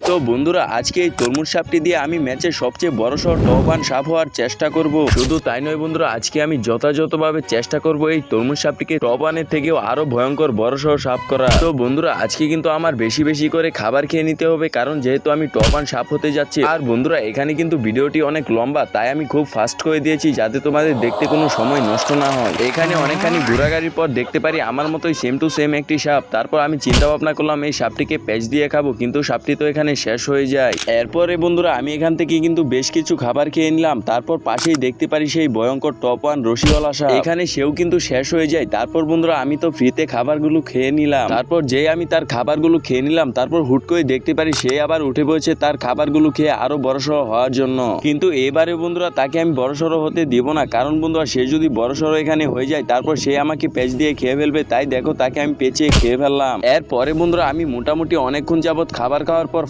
তো বন্ধুরা, আজকে এই তরমুজ সাপটি দিয়ে আমি ম্যাচের সবচেয়ে বড় সড় টপান সাপ হওয়ার চেষ্টা করব। শুধু তাই নয় বন্ধুরা, আজকে আমি যথাযথভাবে চেষ্টা করব এই তরমুজ সাপটিকে টপানের থেকেও আরও ভয়ঙ্কর বড় সড় সাপ করা তো বন্ধুরা, আজকে কিন্তু আমার বেশি বেশি করে খাবার খেয়ে নিতে হবে, কারণ যেহেতু আমি টপান সাপ হতে যাচ্ছি। আর বন্ধুরা, এখানে কিন্তু ভিডিওটি অনেক লম্বা, তাই আমি খুব ফাস্ট করে দিয়েছি, যাতে তোমাদের দেখতে কোনো সময় নষ্ট না হয়। এখানে অনেকখানি ঘোরাগাড়ির পর দেখতে পারি আমার মতোই সেম টু সেম একটি সাপ। তারপর আমি চিন্তা ভাবনা করলাম, এই সাপটিকে প্যাচ দিয়ে খাব, কিন্তু সাপটি তো এখানে শেষ হয়ে যায়। এরপরে বন্ধুরা, আমি এখান থেকে কিন্তু বেশ কিছু খাবার খেয়ে নিলাম। তারপর পাশেই দেখতে পারি সেই ভয়ঙ্কর টপ ওয়ান রসিওয়ালা সাপ। এখানে সেও কিন্তু শেষ হয়ে যায়। তারপর বন্ধুরা, আমি তো ফ্রিতে খাবারগুলো খেয়ে নিলাম। তারপর যেই আমি তার খাবারগুলো খেয়ে নিলাম, তারপর হুট করে দেখতে পারি সে আবার উঠে পড়েছে তার খাবারগুলো খেয়ে আরও বড়সড় হওয়ার জন্য। কিন্তু এবারে বন্ধুরা, তাকে আমি বড়সড় হতে দিব না। কারণ বন্ধুরা, সে যদি বড়সড় এখানে হয়ে যায়, তারপর সে আমাকে পেঁচ দিয়ে খেয়ে ফেলবে। তাই দেখো, তাকে আমি পেঁচিয়ে খেয়ে ফেললাম। এরপরে বন্ধুরা, আমি মোটামুটি অনেকক্ষণ যাবত খাবার খাওয়ার পর